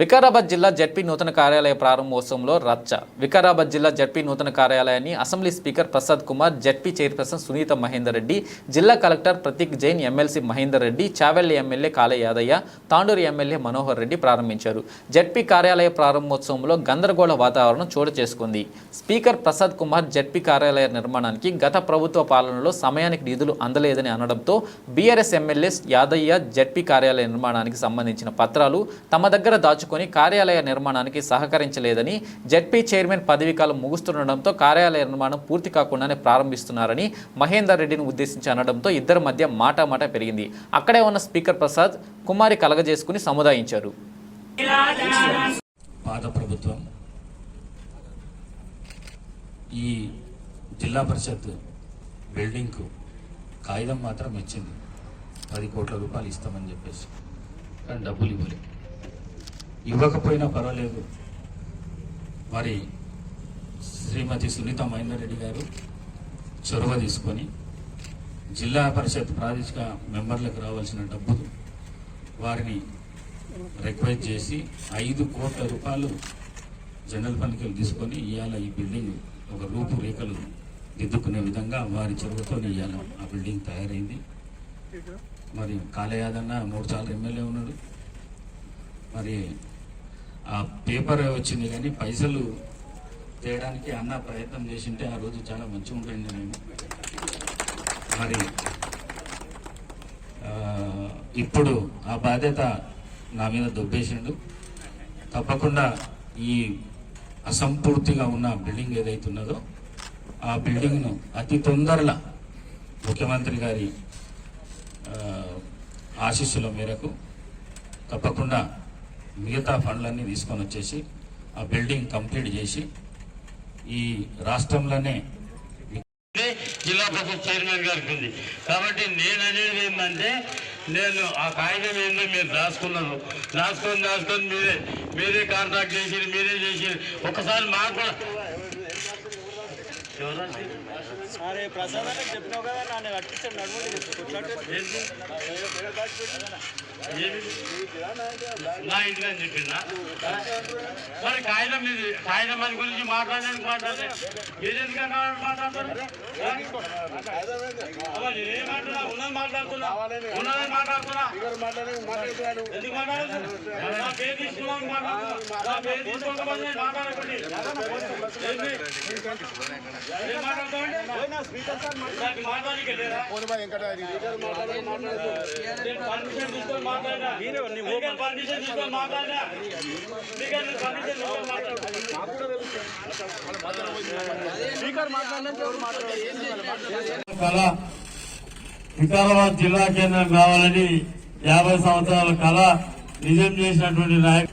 వికారాబాద్ జిల్లా జడ్పీ నూతన కార్యాలయ ప్రారంభోత్సవంలో రచ్చ. వికారాబాద్ జిల్లా జడ్పీ నూతన కార్యాలయాన్ని assembly speaker Prasad Kumar ZP chairperson Sunitha Mahender Reddy జిల్లా collector Prateek Jain MLC Mahender Reddy Chevella MLA Kale Yadaiah Tandur MLA Manohar Reddy ప్రారంభించారు. జడ్పీ కార్యాలయ ప్రారంభోత్సవంలో గందరగోళ వాతావరణం చోటు చేసుకుంది. స్పీకర్ ప్రసాద్ కుమార్ జడ్పీ కార్యాలయ నిర్మాణానికి గత ప్రభుత్వ పాలనలో సమయానికి నిధులు అందలేదని అనడంతో బీఆర్ఎస్ ఎమ్మెల్యే యాదయ్య జడ్పీ కార్యాలయ నిర్మాణానికి సంబంధించిన పత్రాలు తమ దగ్గర దాచు మార్చుకొని కార్యాలయ నిర్మాణానికి సహకరించలేదని జడ్పీ చైర్మన్ పదవీకాలం ముగుస్తుండడంతో కార్యాలయ నిర్మాణం పూర్తి కాకుండానే ప్రారంభిస్తున్నారని మహేందర్ రెడ్డిని ఉద్దేశించి అనడంతో ఇద్దరి మధ్య మాటామాట పెరిగింది. అక్కడే ఉన్న స్పీకర్ ప్రసాద్ కుమారి కలగజేసుకుని సముదాయించారు. పాత ప్రభుత్వం ఈ జిల్లా పరిషత్ బిల్డింగ్కు కాగితం మాత్రం ఇచ్చింది. పది కోట్ల రూపాయలు ఇస్తామని చెప్పేసి. కానీ డబ్బులు ఇవ్వలేదు ఇవ్వకపోయినా పర్వాలేదు. మరి శ్రీమతి సునీత మహేందర్రెడ్డి గారు చొరవ తీసుకొని జిల్లా పరిషత్ ప్రాదేశిక మెంబర్లకు రావాల్సిన డబ్బులు వారిని రిక్వెస్ట్ చేసి ఐదు కోట్ల రూపాయలు జనరల్ ఫండ్కి తీసుకొని ఇవాళ ఈ బిల్డింగ్ ఒక రూపురేఖలు దిద్దుకునే విధంగా వారి చొరవతో ఇవాళ ఆ బిల్డింగ్ తయారైంది. మరి కాళయాదన్న మూడు సార్లు ఎమ్మెల్యే ఉన్నాడు. మరి ఆ పేపర్ వచ్చింది కానీ పైసలు తేయడానికి అన్న ప్రయత్నం చేసింటే ఆ రోజు చాలా మంచిగా ఉంటుంది నేను. మరి ఇప్పుడు ఆ బాధ్యత నా మీద దొబ్బేసిండు. తప్పకుండా ఈ అసంపూర్తిగా ఉన్న బిల్డింగ్ ఏదైతే ఉన్నదో ఆ బిల్డింగ్ను అతి తొందరలో ముఖ్యమంత్రి గారి ఆశీస్సుల మేరకు తప్పకుండా మిగతా ఫండ్లన్నీ తీసుకొని వచ్చేసి ఆ బిల్డింగ్ కంప్లీట్ చేసి ఈ రాష్ట్రంలోనే జిల్లా పరిషత్ చైర్మన్ గారికి ఉంది. కాబట్టి నేను అనేది ఏంటంటే నేను ఆ కాగితం ఏందో మీరు రాసుకున్నారు. రాసుకొని రాసుకొని మీరే మీరే కాంట్రాక్ట్ చేసి మీరే చేసి ఒకసారి మాకు అరే ప్రసాద్ అని చెప్పినావు కదా నన్ను ఏంటి? ఏమి? నా ఇంటికి అని చెప్పిందా? మరి కాగితం ఇది కాగితం అని గురించి మాట్లాడడానికి మాట్లాడితే మీరు ఎందుకంటే మాట్లాడతారు? అవ్వ, నేనేం మాట్లాడుతున్నా? ఉన్నది మాట్లాడుతున్నా. ఉన్నది మాట్లాడుతున్నా. ఎందుకు మాట్లాడుతున్నా నాకు పర్మిషన్ తీసుకొని మాట్లాడినా కళ వికారాబాద్ జిల్లా కేంద్రం కావాలని యాభై సంవత్సరాల కళ నిజం చేసినటువంటి నాయకు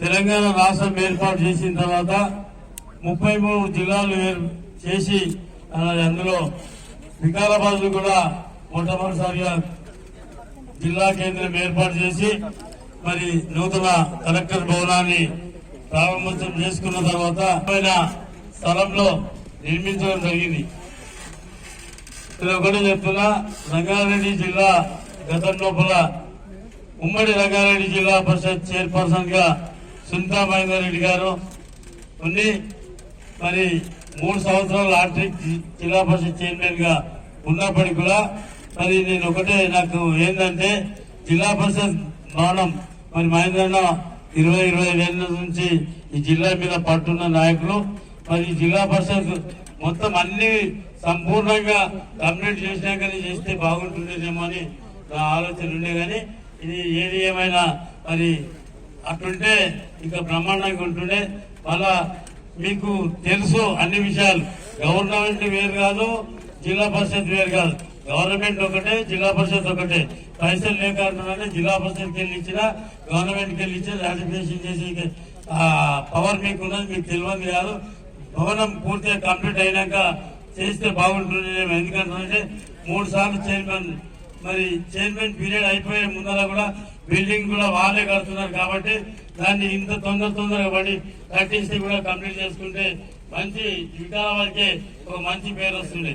తెలంగాణ రాష్ట్రం ఏర్పాటు చేసిన తర్వాత ముప్పై మూడు జిల్లాలు చేసి అందులో వికారాబాద్ కూడా మొట్టమొదటిసారిగా జిల్లా కేంద్రం ఏర్పాటు చేసి మరి నూతన కలెక్టర్ భవనాన్ని ప్రారంభోత్సవం చేసుకున్న తర్వాత పైన స్థలంలో నిర్మించడం జరిగింది. ఇక్కడ ఒకటి చెప్తున్నా రంగారెడ్డి జిల్లా గతం లోపల ఉమ్మడి రంగారెడ్డి జిల్లా పరిషత్ చైర్పర్సన్గా సునీతా మహేందర్రెడ్డి గారు. ఉండి మరి మూడు సంవత్సరాలు ఆర్టిక్ జిల్లా పరిషత్ చైర్మన్గా ఉన్నప్పటికీ కూడా మరి నేను ఒకటే నాకు ఏంటంటే జిల్లా పరిషత్ భవనం మరి మహేంద్రన్న ఇరవై ఇరవై ఐదేళ్ళ నుంచి ఈ జిల్లా మీద పట్టున్న నాయకులు. మరి ఈ జిల్లా పరిషత్ మొత్తం అన్ని సంపూర్ణంగా కంప్లీట్ చేసినాకనే చేస్తే బాగుంటుండేదేమో అని నా ఆలోచన ఉండే కానీ ఇది ఏది ఏమైనా మరి అట్లుంటే ఇంకా బ్రహ్మాండంగా ఉంటుండే. మళ్ళా మీకు తెలుసు అన్ని విషయాలు. గవర్నమెంట్ వేరు కాదు జిల్లా పరిషత్ వేరు కాదు. గవర్నమెంట్ ఒకటే జిల్లా పరిషత్ ఒకటే. పైసలు లేకుండా జిల్లా పరిషత్కి వెళ్ళి ఇచ్చినా గవర్నమెంట్కి వెళ్ళి ఇచ్చిన రాటిఫికేషన్ చేసి పవర్ మీకు ఉన్నది మీకు తెలియదు కాదు. భవనం పూర్తిగా కంప్లీట్ అయినాక చేస్తే బాగుంటుంది ఎందుకంటే మూడు సార్లు చైర్మన్ మరి చైర్మన్ పీరియడ్ అయిపోయే ముందర కూడా బిల్డింగ్ కూడా వాళ్ళే కడుతున్నారు కాబట్టి దాన్ని ఇంత తొందర తొందరగా పడి కట్టించి కూడా కంప్లీట్ చేసుకుంటే మంచి వికారాబాద్కే ఒక మంచి పేరు వస్తుంది.